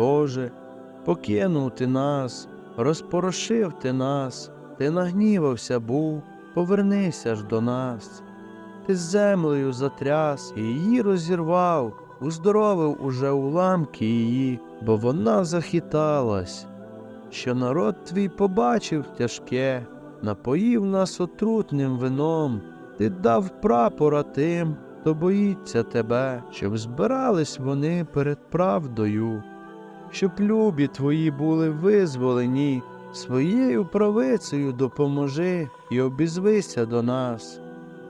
Боже, покинув ти нас, розпорошив ти нас, ти нагнівався був, повернися ж до нас. Ти землею затряс і її розірвав, уздоровив уже уламки її, бо вона захиталась. Що народ твій побачив тяжке, напоїв нас отрутним вином, ти дав прапора тим, хто боїться тебе, щоб збирались вони перед правдою, щоб любі твої були визволені, своєю правицею допоможи і обізвися до нас.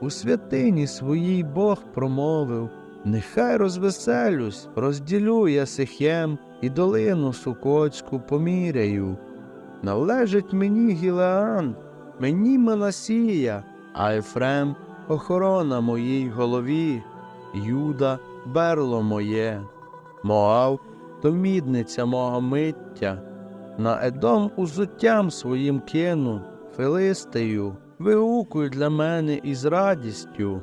У святині своїй Бог промовив, нехай розвеселюсь, розділю я Сихем і долину Сукоцьку поміряю. Належить мені Гілеан, мені Манасія, а Ефрем охорона моїй голові, Юда берло моє, Моав то мідниця мого миття, на Едом узуттям своїм кину, Филистею, вигукуй для мене із радістю.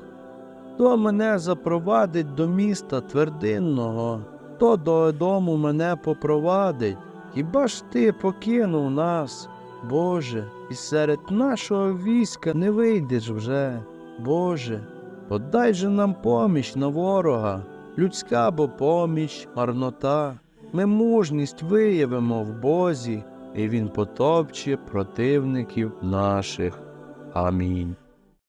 Хто мене запровадить до міста твердинного, хто до Едому мене попровадить, хіба ж ти покинув нас, Боже, і серед нашого війська не вийдеш вже, Боже, подай же нам поміч на ворога, людська бо поміч, марнота. Ми мужність виявимо в Бозі, і Він потопче противників наших. Амінь.